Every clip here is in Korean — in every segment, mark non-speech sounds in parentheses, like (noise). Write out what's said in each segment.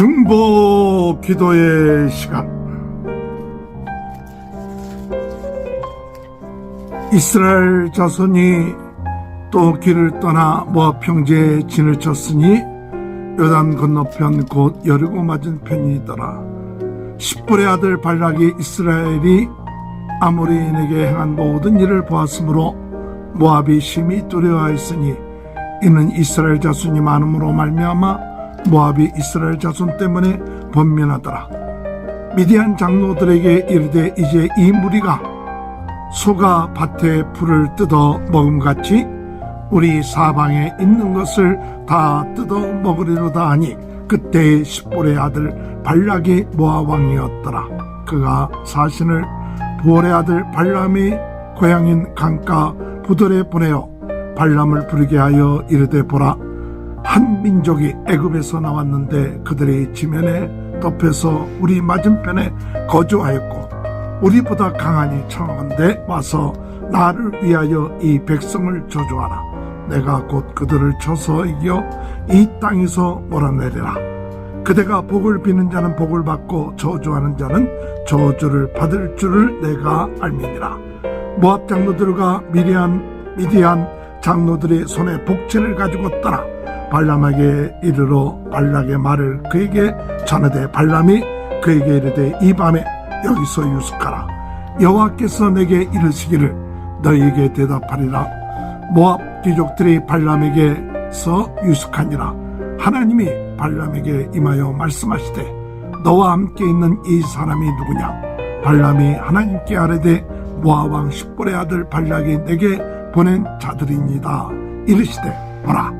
중보 기도의 시간. 이스라엘 자손이 또 길을 떠나 모압 평지에 진을 쳤으니 요단 건너편 곧 여리고 맞은 편이더라. 십불의 아들 발락이 이스라엘이 아모리인에게 행한 모든 일을 보았으므로 모압이 심히 두려워하였으니 이는 이스라엘 자손이 많음으로 말미암아 모압이 이스라엘 자손 때문에 번민하더라. 미디안 장로들에게 이르되 이제 이 무리가 소가 밭에 풀을 뜯어 먹음같이 우리 사방에 있는 것을 다 뜯어 먹으리로다 하니 그때의 십볼의 아들 발락이 모압 왕이었더라. 그가 사신을 부월의 아들 발람이 고향인 강가 부들에 보내어 발람을 부르게 하여 이르되 보라 한 민족이 애굽에서 나왔는데 그들의 지면에 덮여서 우리 맞은편에 거주하였고 우리보다 강하니 청하건대 와서 나를 위하여 이 백성을 저주하라. 내가 곧 그들을 쳐서 이겨 이 땅에서 몰아내리라. 그대가 복을 비는 자는 복을 받고 저주하는 자는 저주를 받을 줄을 내가 알미니라. 모압 장로들과 미디안 미디안 장로들이 손에 복채를 가지고 떠나 발람에게 이르러 발락의 말을 그에게 전하되 발람이 그에게 이르되 이 밤에 여기서 유숙하라. 여호와께서 내게 이르시기를 너희에게 대답하리라. 모압 귀족들이 발람에게서 유숙하니라. 하나님이 발람에게 임하여 말씀하시되 너와 함께 있는 이 사람이 누구냐? 발람이 하나님께 아뢰되 모압 왕 십볼의 아들 발락이 내게 보낸 자들입니다. 이르시되 보라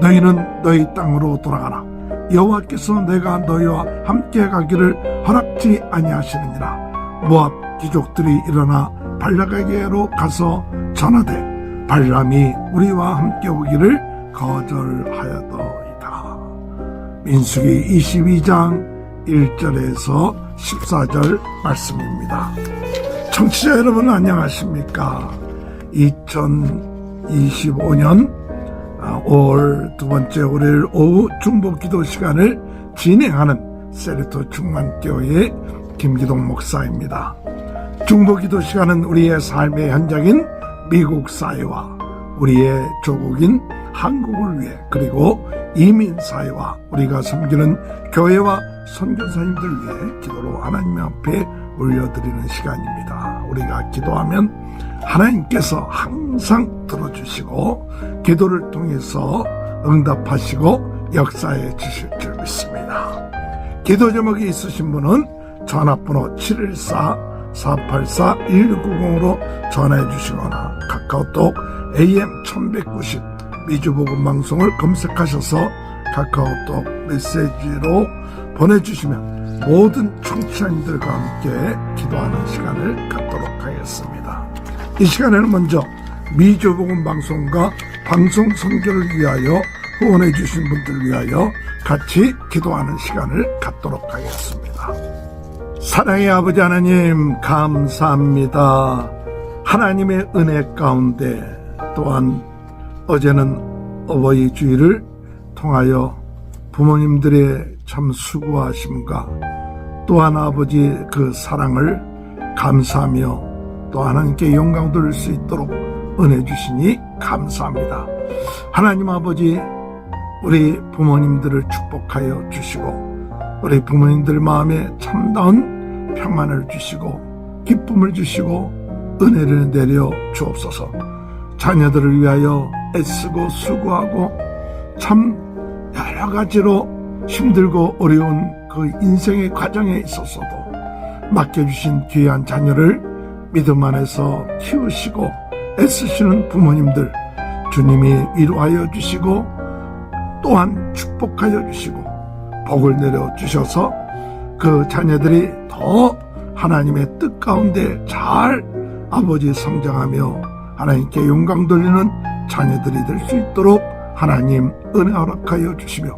너희는 너희 땅으로 돌아가라. 여호와께서 내가 너희와 함께 가기를 허락지 아니하시느니라. 모압 귀족들이 일어나 발락에게로 가서 전하되 발람이 우리와 함께 오기를 거절하여더이다. 민수기 22장 1절에서 14절 말씀입니다. 청취자 여러분 안녕하십니까? 2025년 5월 아, 두 번째 월요일 오후 중보 기도 시간을 진행하는 세리토 중만교회 김기동 목사입니다. 중보 기도 시간은 우리의 삶의 현장인 미국 사회와 우리의 조국인 한국을 위해 그리고 이민 사회와 우리가 섬기는 교회와 선교사님들 위해 기도로 하나님 앞에 올려드리는 시간입니다. 우리가 기도하면 하나님께서 항상 들어주시고 기도를 통해서 응답하시고 역사해 주실 줄 믿습니다. 기도 제목이 있으신 분은 전화번호 714-484-1690으로 전화해 주시거나 카카오톡 AM 1190 미주복음 방송을 검색하셔서 카카오톡 메시지로 보내주시면 모든 청취자님들과 함께 기도하는 시간을 갖도록 하겠습니다. 이 시간에는 먼저 미주복음 방송과 방송 선교를 위하여 후원해 주신 분들 위하여 같이 기도하는 시간을 갖도록 하겠습니다. 사랑의 아버지 하나님 감사합니다. 하나님의 은혜 가운데 또한 어제는 어버이 주일을 통하여 부모님들의 참 수고하심과 또한 아버지 그 사랑을 감사하며 또 하나님께 영광 돌릴 수 있도록 은혜 주시니 감사합니다. 하나님 아버지 우리 부모님들을 축복하여 주시고 우리 부모님들 마음에 참다운 평안을 주시고 기쁨을 주시고 은혜를 내려 주옵소서 자녀들을 위하여 애쓰고 수고하고 참 여러 가지로 힘들고 어려운 그 인생의 과정에 있어서도 맡겨주신 귀한 자녀를 믿음 안에서 키우시고 애쓰시는 부모님들 주님이 위로하여 주시고 또한 축복하여 주시고 복을 내려 주셔서 그 자녀들이 더 하나님의 뜻 가운데 잘 아버지 성장하며 하나님께 영광 돌리는 자녀들이 될 수 있도록 하나님 은혜 허락하여 주시며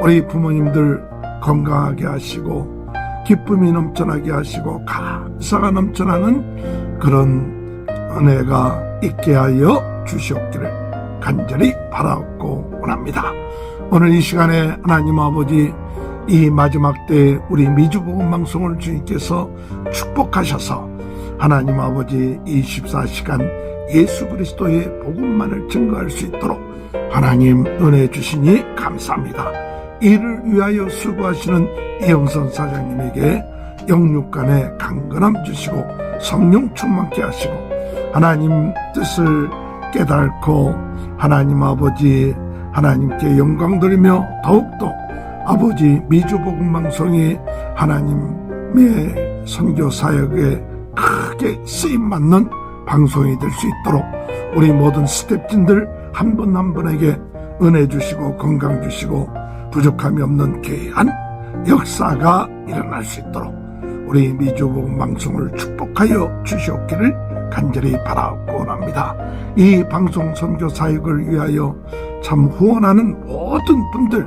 우리 부모님들 건강하게 하시고 기쁨이 넘쳐나게 하시고 감사가 넘쳐나는 그런 은혜가 있게 하여 주시옵기를 간절히 바라옵고 원합니다. 오늘 이 시간에 하나님 아버지 이 마지막 때 우리 미주복음 방송을 주님께서 축복하셔서 하나님 아버지 24시간 예수 그리스도의 복음만을 증거할 수 있도록 하나님 은혜 주시니 감사합니다. 이를 위하여 수고하시는 이영선 사장님에게 영육간의 강건함 주시고 성령 충만케 하시고 하나님 뜻을 깨닫고 하나님 아버지 하나님께 영광 돌리며 더욱더 아버지 미주복음 방송이 하나님의 선교 사역에 크게 쓰임 받는 방송이 될 수 있도록 우리 모든 스탭진들 한 분한 분에게 은혜 주시고 건강 주시고 부족함이 없는 귀한 역사가 일어날 수 있도록 우리 미주복음 방송을 축복하여 주시옵기를 간절히 바라고 원합니다. 이 방송 선교 사역을 위하여 참 후원하는 모든 분들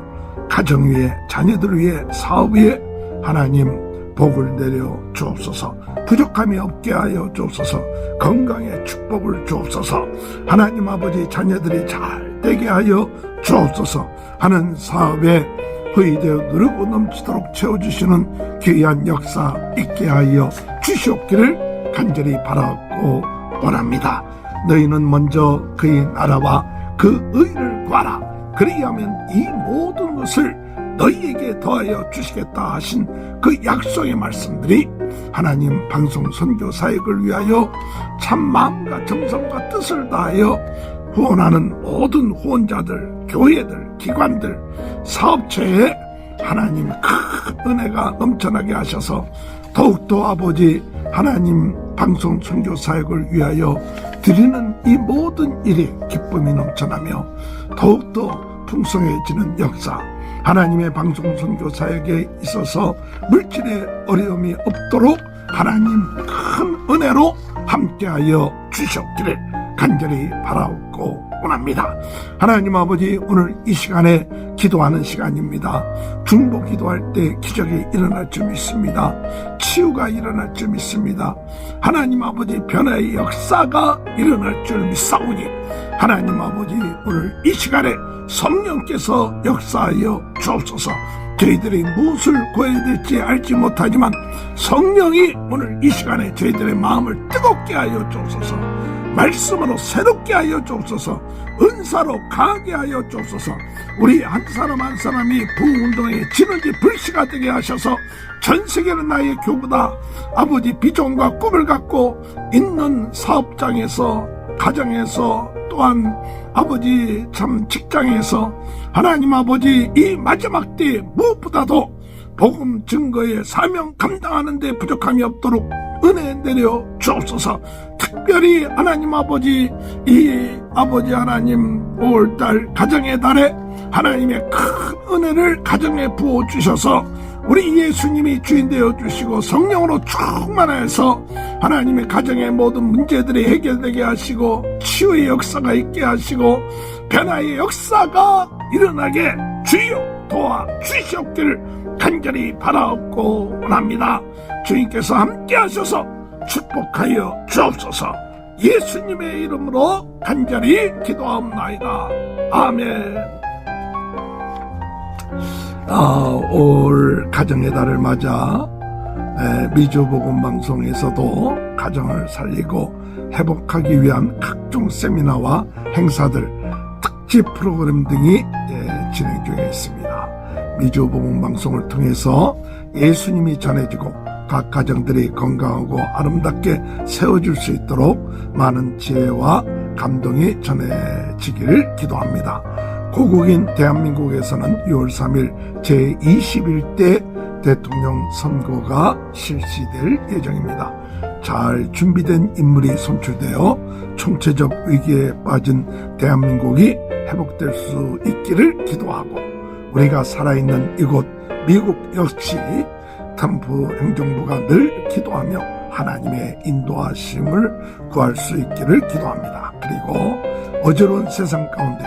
가정 위에 자녀들 위에 사업 위에 하나님 복을 내려 주옵소서 부족함이 없게 하여 주옵소서 건강의 축복을 주옵소서 하나님 아버지 자녀들이 잘 되게 하여 주옵소서 하는 사업에 허위되어 누르고 넘치도록 채워주시는 귀한 역사 있게 하여 주시옵기를 간절히 바라고 원합니다. 너희는 먼저 그의 나라와 그 의를 구하라. 그리하면 이 모든 것을 너희에게 더하여 주시겠다 하신 그 약속의 말씀들이 하나님 방송 선교 사역을 위하여 참 마음과 정성과 뜻을 다하여 후원하는 모든 후원자들, 교회들, 기관들, 사업체에 하나님 큰 은혜가 넘쳐나게 하셔서 더욱더 아버지 하나님 방송 선교 사역을 위하여 드리는 이 모든 일이 기쁨이 넘쳐나며 더욱더 풍성해지는 역사 하나님의 방송 선교 사역에 있어서 물질의 어려움이 없도록 하나님 큰 은혜로 함께하여 주셨기를 간절히 바라옵고 원합니다. 하나님 아버지 오늘 이 시간에 기도하는 시간입니다. 중보 기도할 때 기적이 일어날 줄 믿습니다. 치유가 일어날 줄 믿습니다. 하나님 아버지 변화의 역사가 일어날 줄 믿사오니 하나님 아버지 오늘 이 시간에 성령께서 역사하여 주옵소서 저희들이 무엇을 구해야 될지 알지 못하지만 성령이 오늘 이 시간에 저희들의 마음을 뜨겁게 하여 주옵소서 말씀으로 새롭게 하여 주옵소서 은사로 강하게 하여 주옵소서. 우리 한 사람 한 사람이 부운동에 지는지 불씨가 되게 하셔서 전 세계는 나의 교부다. 아버지 비전과 꿈을 갖고 있는 사업장에서 가정에서 또한 아버지 참 직장에서 하나님 아버지 이 마지막 때 무엇보다도 복음 증거의 사명 감당하는 데 부족함이 없도록 은혜 내려 주옵소서 특별히 하나님 아버지 이 아버지 하나님 5월달 가정의 달에 하나님의 큰 은혜를 가정에 부어 주셔서 우리 예수님이 주인 되어 주시고 성령으로 충만해서 하나님의 가정의 모든 문제들이 해결되게 하시고 치유의 역사가 있게 하시고 변화의 역사가 일어나게 주여 도와 주시옵기를 간절히 바라옵고 원합니다. 주님께서 함께 하셔서 축복하여 주옵소서 예수님의 이름으로 간절히 기도하옵나이다. 아멘. 아, 올 가정의 달을 맞아 에, 미주복음 방송에서도 가정을 살리고 회복하기 위한 각종 세미나와 행사들, 특집 프로그램 등이 예, 진행 중에 있습니다. 미주복음 방송을 통해서 예수님이 전해지고 각 가정들이 건강하고 아름답게 세워질 수 있도록 많은 지혜와 감동이 전해지기를 기도합니다. 고국인 대한민국에서는 6월 3일 제21대 대통령 선거가 실시될 예정입니다. 잘 준비된 인물이 선출되어 총체적 위기에 빠진 대한민국이 회복될 수 있기를 기도하고 우리가 살아있는 이곳 미국 역시 트럼프 행정부가 늘 기도하며 하나님의 인도하심을 구할 수 있기를 기도합니다. 그리고 어지러운 세상 가운데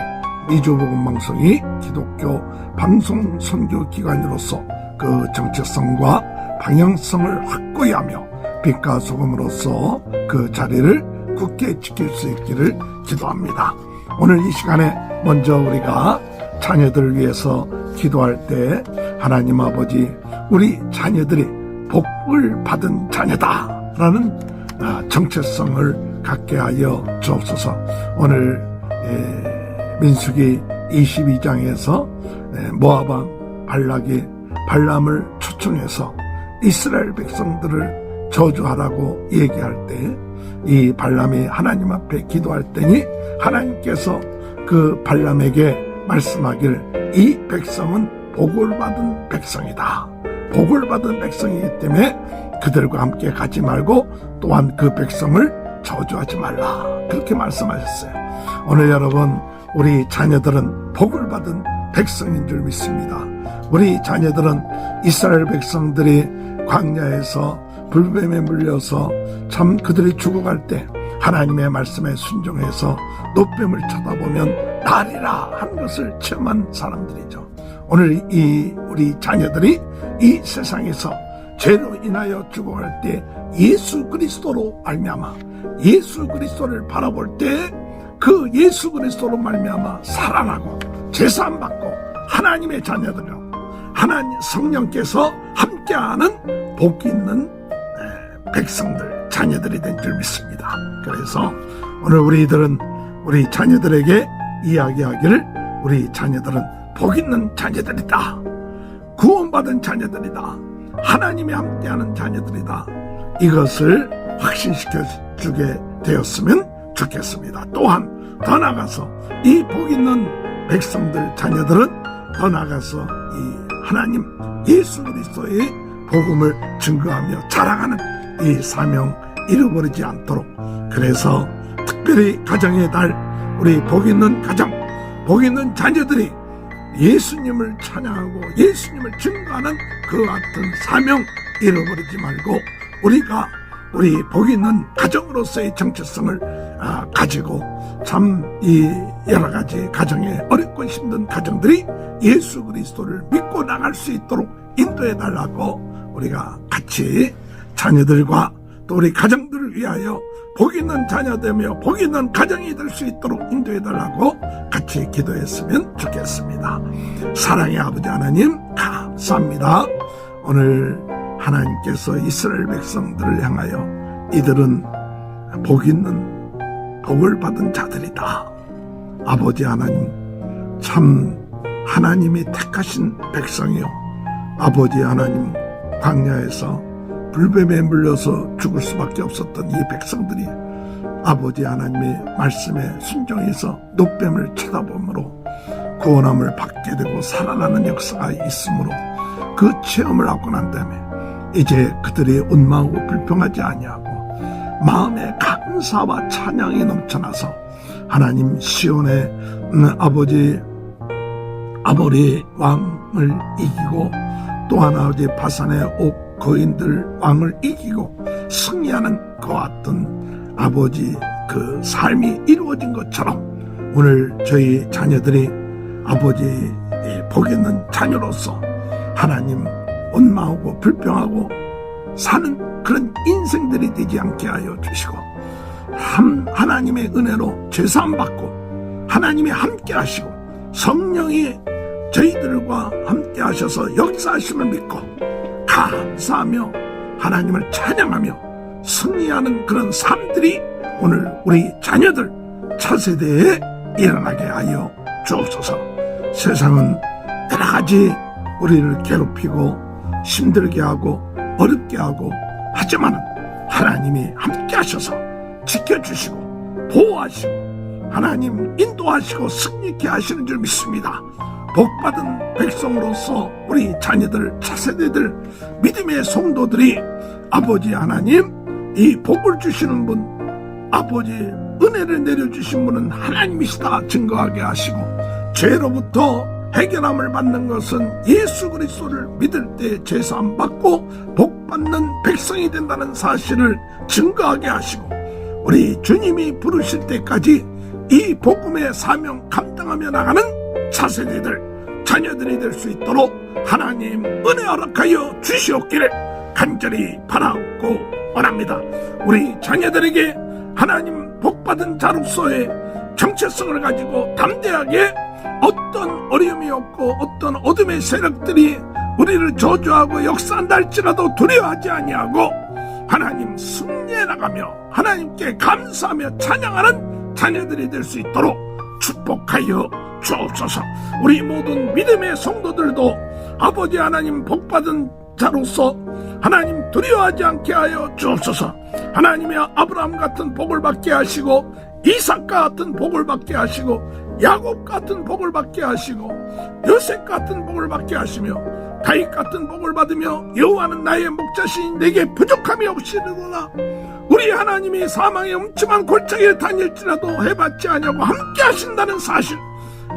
미주복음 방송이 기독교 방송 선교 기관으로서 그 정체성과 방향성을 확고히 하며 빛과 소금으로서 그 자리를 굳게 지킬 수 있기를 기도합니다. 오늘 이 시간에 먼저 우리가 자녀들을 위해서 기도할 때 하나님 아버지 우리 자녀들이 복을 받은 자녀다라는 아, 정체성을 갖게 하여 주옵소서. 오늘 에, 민수기 22장에서 모아방 발락이 발람을 초청해서 이스라엘 백성들을 저주하라고 얘기할 때 이 발람이 하나님 앞에 기도할 때니 하나님께서 그 발람에게 말씀하길 이 백성은 복을 받은 백성이다. 복을 받은 백성이기 때문에 그들과 함께 가지 말고 또한 그 백성을 저주하지 말라. 그렇게 말씀하셨어요. 오늘 여러분, 우리 자녀들은 복을 받은 백성인 줄 믿습니다. 우리 자녀들은 이스라엘 백성들이 광야에서 불뱀에 물려서 참 그들이 죽어갈 때 하나님의 말씀에 순종해서 노뱀을 쳐다보면 날이라 한 것을 체험한 사람들이죠. 오늘 이 우리 자녀들이 이 세상에서 죄로 인하여 죽어갈 때 예수 그리스도로 말미암아 예수 그리스도를 바라볼 때 그 예수 그리스도로 말미암아 살아나고 제사함 받고 하나님의 자녀들로 하나님 성령께서 함께하는 복 있는 에, 백성들 자녀들이 된 줄 믿습니다. 그래서 오늘 우리들은 우리 자녀들에게 이야기하기를 우리 자녀들은 복 있는 자녀들이다. 구원받은 자녀들이다. 하나님이 함께하는 자녀들이다. 이것을 확신시켜 주게 되었으면 좋겠습니다. 또한 더 나가서 이 복 있는 백성들 자녀들은 더 나가서 이 하나님 예수 그리스도의 복음을 증거하며 자랑하는 이 사명 잃어버리지 않도록 그래서 특별히 가정의 달 우리 복 있는 가정 복 있는 자녀들이 예수님을 찬양하고 예수님을 증거하는 그 같은 사명 잃어버리지 말고 우리가 우리 복 있는 가정으로서의 정체성을 아, 가지고 참 이 여러 가지 가정에 어렵고 힘든 가정들이 예수 그리스도를 믿고 나갈 수 있도록 인도해 달라고 우리가 같이 자녀들과 또 우리 가정들을 위하여 복 있는 자녀 되며 복 있는 가정이 될 수 있도록 인도해 달라고 같이 기도했으면 좋겠습니다. 사랑의 아버지 하나님 감사합니다. 오늘 하나님께서 이스라엘 백성들을 향하여 이들은 복 있는 복을 받은 자들이다. 아버지 하나님 참 하나님이 택하신 백성이요. 아버지 하나님 광야에서 불뱀에 물려서 죽을 수밖에 없었던 이 백성들이 아버지 하나님의 말씀에 순종해서 노뱀을 쳐다보므로 구원함을 받게 되고 살아나는 역사가 있으므로 그 체험을 하고 난 다음에 이제 그들이 원망하고 불평하지 아니하고 마음에 감사와 찬양이 넘쳐나서 하나님 시온의 음, 아버지 아버리 왕을 이기고 또 하나 이제 바산의 옥 거인들 왕을 이기고 승리하는 그 같은 아버지 그 삶이 이루어진 것처럼 오늘 저희 자녀들이 아버지 복 있는 자녀로서 하나님 원망하고 불평하고 사는 그런 인생들이 되지 않게 하여 주시고 한, 하나님의 은혜로 죄사함 받고 하나님이 함께 하시고 성령이 저희들과 함께 하셔서 역사하심을 믿고 감사하며 하나님을 찬양하며 승리하는 그런 삶들이 오늘 우리 자녀들 차세대에 일어나게 하여 주옵소서 세상은 여러 가지 우리를 괴롭히고 힘들게 하고 어렵게 하고 하지만 하나님이 함께 하셔서 지켜주시고 보호하시고 하나님 인도하시고 승리케 하시는 줄 믿습니다. 복받은 백성으로서 우리 자녀들 차세대들 믿음의 성도들이 아버지 하나님 이 복을 주시는 분 아버지 은혜를 내려주신 분은 하나님이시다 증거하게 하시고 죄로부터 해결함을 받는 것은 예수 그리스도를 믿을 때 제사함 받고 복 받는 백성이 된다는 사실을 증거하게 하시고 우리 주님이 부르실 때까지 이 복음의 사명 감당하며 나가는 차세대들 자녀들이 될 수 있도록 하나님 은혜 허락하여 주시옵기를 간절히 바라고 원합니다. 우리 자녀들에게 하나님 복받은 자로서의 정체성을 가지고 담대하게 어떤 어려움이 없고 어떤 어둠의 세력들이 우리를 저주하고 역사한다 할지라도 두려워하지 아니하고 하나님 승리해 나가며 하나님께 감사하며 찬양하는 자녀들이 될 수 있도록 축복하여 주옵소서. 우리 모든 믿음의 성도들도 아버지 하나님 복받은 자로서 하나님 두려워하지 않게 하여 주옵소서. 하나님의 아브라함 같은 복을 받게 하시고 이삭 같은 복을 받게 하시고 야곱 같은 복을 받게 하시고 요셉 같은 복을 받게 하시며 다윗 같은 복을 받으며 여호와는 나의 목자신 내게 부족함이 없이르구나 우리 하나님이 사망의 음침한 골짜기에 다닐지라도 해봤지 아니하고 함께 하신다는 사실.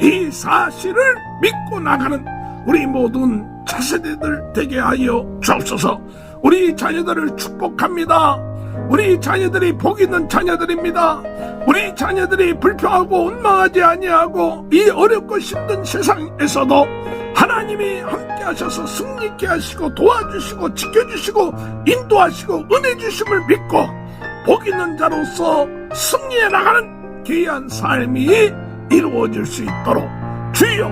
이 사실을 믿고 나가는 우리 모든 차세대들 되게 하여 주옵소서. 우리 자녀들을 축복합니다 우리 자녀들이 복 있는 자녀들입니다. 우리 자녀들이 불평하고 원망하지 아니하고 이 어렵고 힘든 세상에서도 하나님이 함께 하셔서 승리있게 하시고 도와주시고 지켜주시고 인도하시고 은혜 주심을 믿고 복 있는 자로서 승리해 나가는 귀한 삶이 이루어질 수 있도록 주여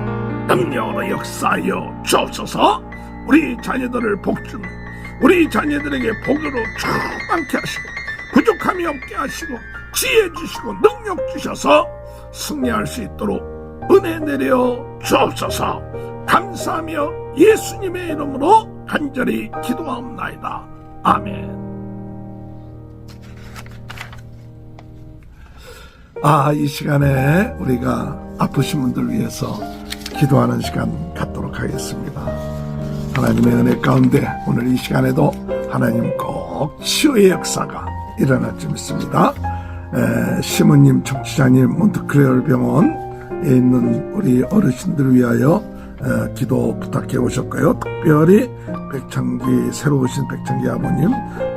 능력으로 역사하여 주옵소서. 우리 자녀들을 복주는 우리 자녀들에게 복으로 충만케 하시고 부족함이 없게 하시고 지혜 주시고 능력 주셔서 승리할 수 있도록 은혜 내려 주옵소서. 감사하며 예수님의 이름으로 간절히 기도하옵나이다. 아멘. 아, 이 시간에 우리가 아프신 분들 위해서 기도하는 시간 갖도록 하겠습니다. 하나님의 은혜 가운데 오늘 이 시간에도 하나님 꼭 치유의 역사가 일어날 줄 믿습니다. 에, 시모님, 청취자님, 몬트크레얼 병원에 있는 우리 어르신들을 위하여 에, 기도 부탁해 오셨고요. 특별히 백창기, 새로 오신 백창기 아버님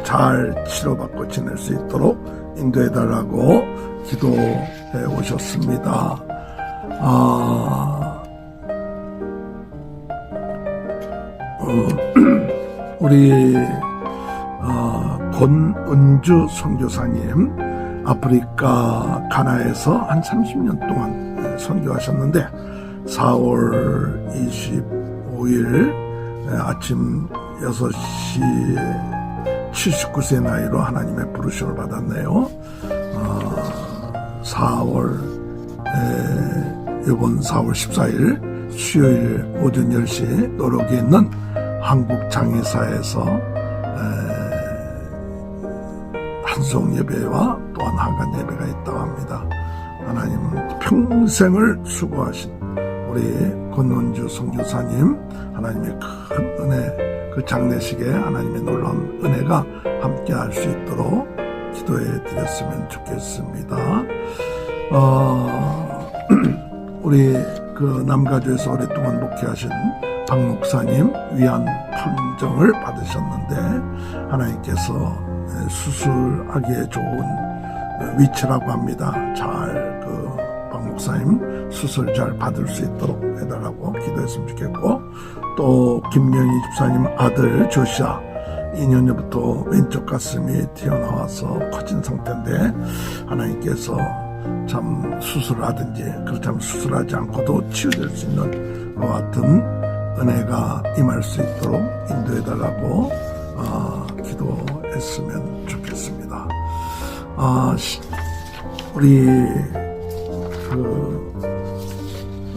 잘 치료받고 지낼 수 있도록 인도해 달라고 기도해 오셨습니다. 아, 어, (clears throat) 우리 어, 권은주 선교사님 아프리카 가나에서 한 30년 동안 선교하셨는데 4월 25일 아침 6시에 79세 나이로 하나님의 부르심을 받았네요. 어, 4월 에, 이번 4월 14일 수요일 오전 10시 노력에 있는 한국장애사에서 한송 예배와 또한 한간 예배가 있다고 합니다. 하나님 평생을 수고하신 우리 권원주 성교사님 하나님의 큰 은혜 그 장례식에 하나님의 놀라운 은혜가 함께 할 수 있도록 기도해 드렸으면 좋겠습니다. 어, (clears throat) 우리 그 남가주에서 오랫동안 목회하신 박 목사님 위안 판정을 받으셨는데 하나님께서 수술하기에 좋은 위치라고 합니다. 잘그 박 목사님 수술 잘 받을 수 있도록 해달라고 기도했으면 좋겠고 또 김명희 집사님 아들 조시아 2년 전부터 왼쪽 가슴이 튀어나와서 커진 상태인데 하나님께서 참 수술하든지 그렇다면 수술하지 않고도 치유될 수 있는 것 같은 은혜가 임할 수 있도록 인도해 달라고 어, 기도했으면 좋겠습니다. 아, 우리 그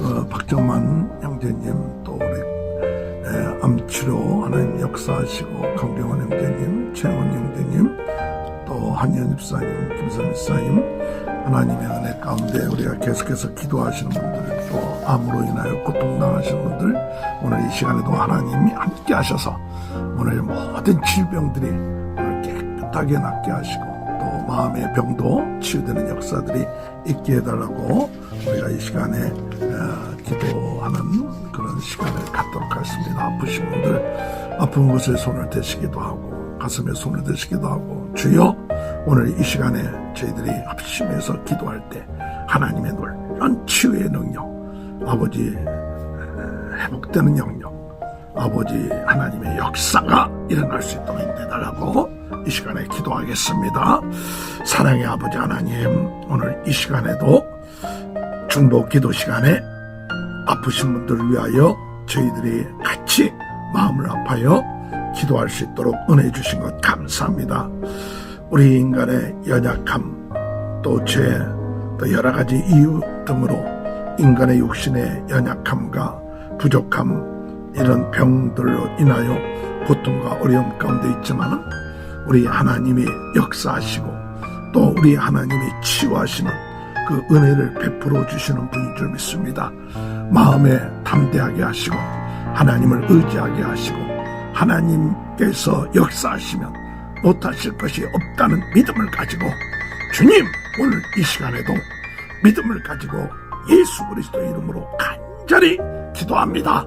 어, 박정만 형제님 또 우리 에, 암치료 하나님 역사하시고 강병원 형제님, 최원 형제님, 또 한현 집사님, 김선 집사님 하나님의 은혜 가운데 우리가 계속해서 기도하시는 분들 또 암으로 인하여 고통당하시는 분들 오늘 이 시간에도 하나님이 함께 하셔서 오늘 모든 질병들이 깨끗하게 낫게 하시고 또 마음의 병도 치유되는 역사들이 있게 해달라고 우리가 이 시간에 어, 기도하는 기도하는 시간을 갖도록 하겠습니다. 아프신 분들 아픈 곳에 손을 대시기도 하고 가슴에 손을 대시기도 하고 주여 오늘 이 시간에 저희들이 합심해서 기도할 때 하나님의 놀란 치유의 능력 아버지 회복되는 영역 아버지 하나님의 역사가 일어날 수 있도록 인도해달라고 이 시간에 기도하겠습니다. 사랑의 아버지 하나님 오늘 이 시간에도 중보 기도 시간에 아프신 분들을 위하여 저희들이 같이 마음을 아파요 기도할 수 있도록 은혜 주신 것 감사합니다. 우리 인간의 연약함 또 죄, 또 여러 가지 이유 등으로 인간의 육신의 연약함과 부족함 이런 병들로 인하여 고통과 어려움 가운데 있지만은 우리 하나님이 역사하시고 또 우리 하나님이 치유하시는 그 은혜를 베풀어 주시는 분인 줄 믿습니다. 마음에 담대하게 하시고 하나님을 의지하게 하시고 하나님께서 역사하시면 못하실 것이 없다는 믿음을 가지고 주님 오늘 이 시간에도 믿음을 가지고 예수 그리스도 이름으로 간절히 기도합니다.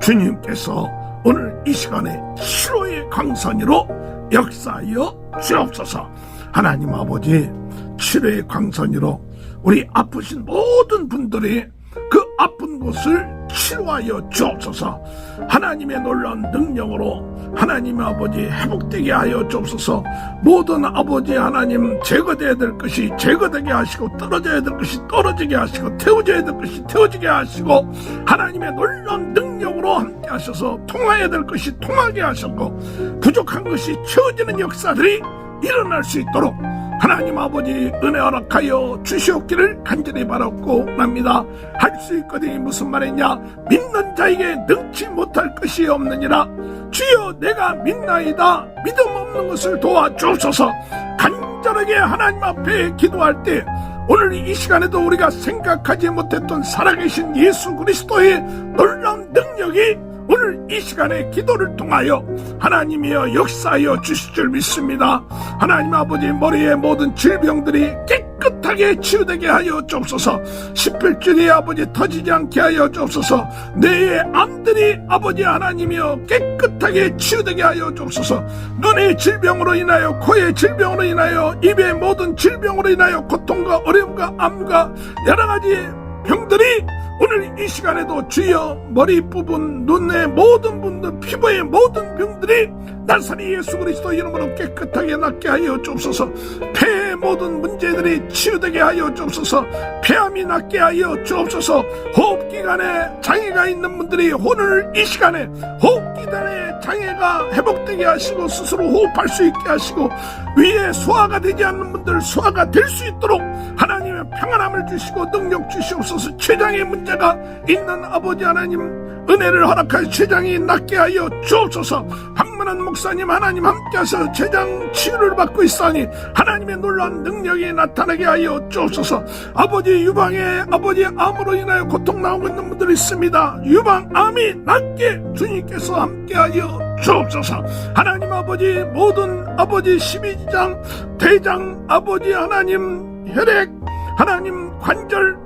주님께서 오늘 이 시간에 치료의 광선으로 역사하여 주옵소서. 하나님 아버지 치료의 광선으로 우리 아프신 모든 분들이 그 아픈 곳을 치료하여 주옵소서. 하나님의 놀라운 능력으로 하나님 아버지 회복되게 하여 주옵소서. 모든 아버지 하나님 제거되어야 될 것이 제거되게 하시고 떨어져야 될 것이 떨어지게 하시고 태워져야 될 것이 태워지게 하시고 하나님의 놀라운 능력으로 함께 하셔서 통하여야 될 것이 통하게 하셨고 부족한 것이 채워지는 역사들이 일어날 수 있도록 하나님 아버지 은혜 허락하여 주시옵기를 간절히 바랐고 납니다. 할 수 있거든이 무슨 말이냐? 믿는 자에게 능치 못할 것이 없느니라. 주여 내가 믿나이다. 믿음 없는 것을 도와주소서. 간절하게 하나님 앞에 기도할 때 오늘 이 시간에도 우리가 생각하지 못했던 살아계신 예수 그리스도의 놀라운 능력이 오늘 이 시간에 기도를 통하여 하나님이여 역사하여 주실 줄 믿습니다. 하나님 아버지 머리의 모든 질병들이 깨끗하게 치유되게 하여 주옵소서. 십필줄이 아버지 터지지 않게 하여 주옵소서. 뇌의 암들이 아버지 하나님이여 깨끗하게 치유되게 하여 주옵소서. 눈의 질병으로 인하여 코의 질병으로 인하여 입의 모든 질병으로 인하여 고통과 어려움과 암과 여러 가지 병들이 오늘 이 시간에도 주여 머리 부분 눈의 모든 분들 피부의 모든 병들이 나사리 예수 그리스도 이름으로 깨끗하게 낫게 하여 주옵소서. 폐의 모든 문제들이 치유되게 하여 주옵소서. 폐암이 낫게 하여 주옵소서. 호흡기관에 장애가 있는 분들이 오늘 이 시간에 호흡기관에 장애가 회복되게 하시고 스스로 호흡할 수 있게 하시고 위에 소화가 되지 않는 분들 소화가 될 수 있도록 하나님의 평안함을 주시고 능력 주시옵소서. 췌장의 문제 가 있는 아버지 하나님 은혜를 허락하여 췌장이 낫게 하여 주옵소서. 황만한 목사님 하나님 함께하셔 췌장 치유를 받고 있사니 하나님의 놀라운 능력이 나타나게 하여 주옵소서. 아버지 유방에 아버지 암으로 인하여 고통 나오고 있는 분들이 있습니다. 유방 암이 낫게 주님께서 함께하여 주옵소서. 하나님 아버지 모든 아버지 12장 대장 아버지 하나님 혈액 하나님 관절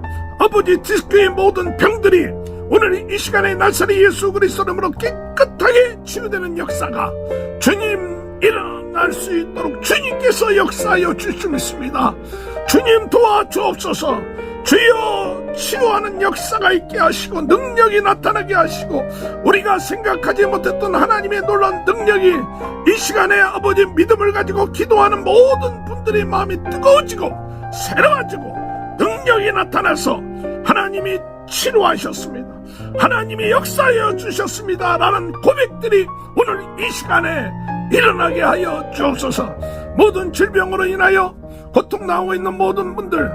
아버지 디스크의 모든 병들이 오늘 이 시간에 나사리 예수 그리스도 이름으로 깨끗하게 치유되는 역사가 주님 일어날 수 있도록 주님께서 역사하여 주실 믿습니다. 주님 도와주옵소서. 주여 치유하는 역사가 있게 하시고 능력이 나타나게 하시고 우리가 생각하지 못했던 하나님의 놀라운 능력이 이 시간에 아버지 믿음을 가지고 기도하는 모든 분들의 마음이 뜨거워지고 새로워지고 능력이 나타나서 하나님이 치료하셨습니다. 하나님이 역사하여 주셨습니다. 라는 고백들이 오늘 이 시간에 일어나게 하여 주옵소서. 모든 질병으로 인하여 고통 나오고 있는 모든 분들,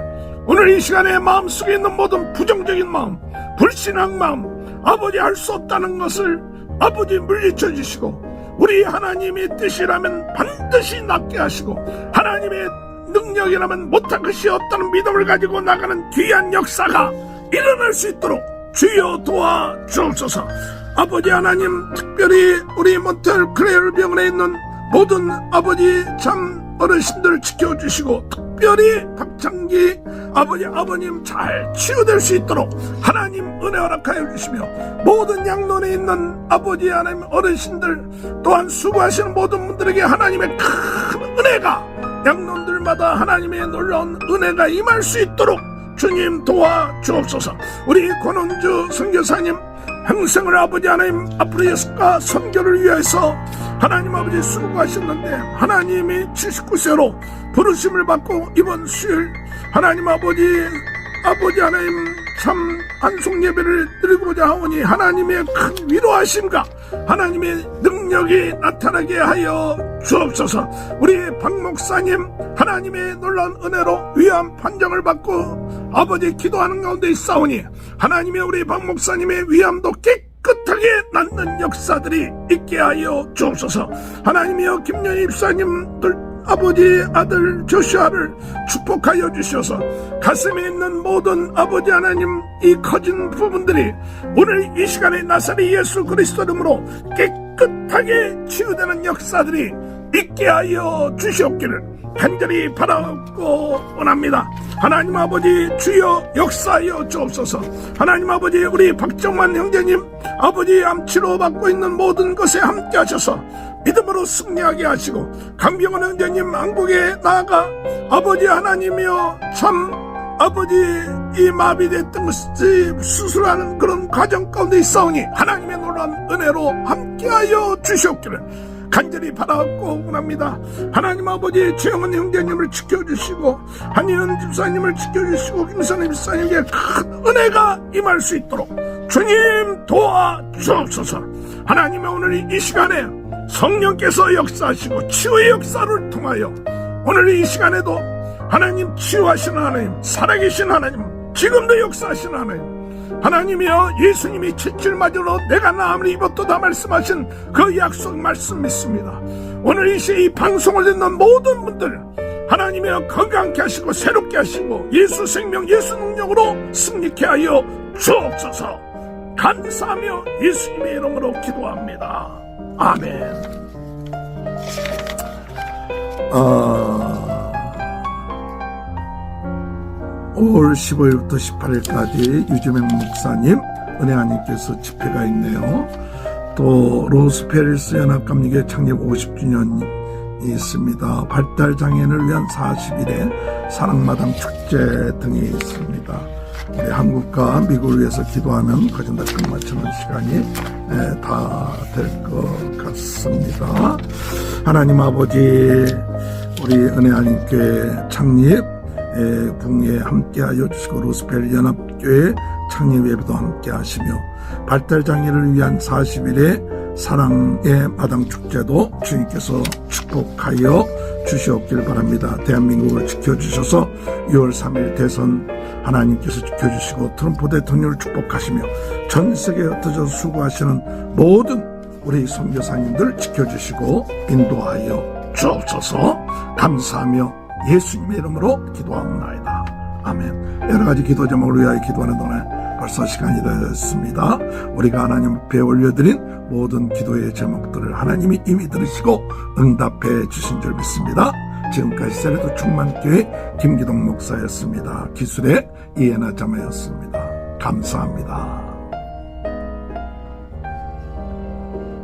오늘 이 시간에 마음속에 있는 모든 부정적인 마음, 불신한 마음, 아버지 할 수 없다는 것을 아버지 물리쳐 주시고, 우리 하나님의 뜻이라면 반드시 낫게 하시고, 하나님의 능력이라면 못할 것이 없다는 믿음을 가지고 나가는 귀한 역사가 일어날 수 있도록 주여 도와 주옵소서. 아버지 하나님 특별히 우리 몬텔 크레일 병원에 있는 모든 아버지 참 어르신들 지켜주시고 특별히 박창기 아버지 아버님 잘 치유될 수 있도록 하나님 은혜 허락하여 주시며 모든 양론에 있는 아버지 하나님 어르신들 또한 수고하시는 모든 분들에게 하나님의 큰 은혜가 양론 들마다 하나님의 놀라운 은혜가 임할 수 있도록 주님 도와 주옵소서. 우리 권원주 선교사님 평생을 아버지 하나님 앞으로 예수과 선교를 위해서 하나님 아버지 수고하셨는데 하나님이 79세로 부르심을 받고 이번 수요일 하나님 아버지 아버지 하나님 참 안송 예배를 드리고자 하오니 하나님의 큰 위로하심과 하나님의 능 력이 나타나게 하여 주옵소서. 우리 박 목사님 하나님의 놀라운 은혜로 위암 판정을 받고 아버지 기도하는 가운데 있사오니 하나님의 우리 박 목사님의 위암도 깨끗하게 낫는 역사들이 있게 하여 주옵소서. 하나님이여 김연희 입사님들 아버지 아들 조슈아를 축복하여 주셔서 가슴에 있는 모든 아버지 하나님 이 커진 부분들이 오늘 이 시간에 나사리 예수 그리스도 이름으로 깨끗하게 치유되는 역사들이 있게 하여 주시옵기를 간절히 바라고 원합니다. 하나님 아버지 주여 역사하여 주옵소서. 하나님 아버지 우리 박정만 형제님 아버지 암치료 받고 있는 모든 것에 함께 하셔서 믿음으로 승리하게 하시고 강병원 형제님 한국에 나아가 아버지 하나님이여 참 아버지 이 마비됐던 것이 수술하는 그런 과정 가운데 있사오니 하나님의 놀라운 은혜로 함께하여 주시옵기를 간절히 바라고 원합니다. 하나님 아버지 최영원 형제님을 지켜주시고 한희연 집사님을 지켜주시고 김선희 집사님에게 큰 은혜가 임할 수 있도록 주님 도와주옵소서 하나님의 오늘 이 시간에 성령께서 역사하시고 치유의 역사를 통하여 오늘 이 시간에도 하나님 치유하시는 하나님 살아계신 하나님 지금도 역사하시는 하나님 하나님이여 예수님이 칠칠마저로 내가 나음을 입었도다 말씀하신 그 약속 말씀 믿습니다. 오늘 이 시에 이 방송을 듣는 모든 분들 하나님이여 건강케 하시고 새롭게 하시고 예수 생명 예수 능력으로 승리케 하여 주옵소서. 감사하며 예수님의 이름으로 기도합니다 아멘 아... 5월 15일부터 18일까지 유재명 목사님, 은혜하님께서 집회가 있네요. 또 로스페리스 연합감리교 창립 50주년이 있습니다. 발달 장애인을 위한 40일의 사랑마당 축제 등이 있습니다. 우리 한국과 미국을 위해서 기도하면 거진 다 끝마치는 시간이 다 될 것 같습니다. 하나님 아버지 우리 은혜하님께 창립 붕에 함께하여 주시고 로스펠 연합교회 창립 예배도 함께하시며 발달 장애를 위한 40일의 사랑의 마당 축제도 주님께서 축복하여 주시옵길 바랍니다. 대한민국을 지켜주셔서 6월 3일 대선 하나님께서 지켜주시고 트럼프 대통령을 축복하시며 전 세계에 흩어져 수고하시는 모든 우리 선교사님들 지켜주시고 인도하여 주옵소서 감사하며 예수님의 이름으로 기도합니다. 아멘. 여러 가지 기도 제목을 위하여 기도하는 동안 벌써 시간이 되었습니다. 우리가 하나님 앞에 올려드린 모든 기도의 제목들을 하나님이 이미 들으시고 응답해 주신 줄 믿습니다. 지금까지 세례도 충만교회 김기동 목사였습니다. 기술의 이해나 자매였습니다. 감사합니다.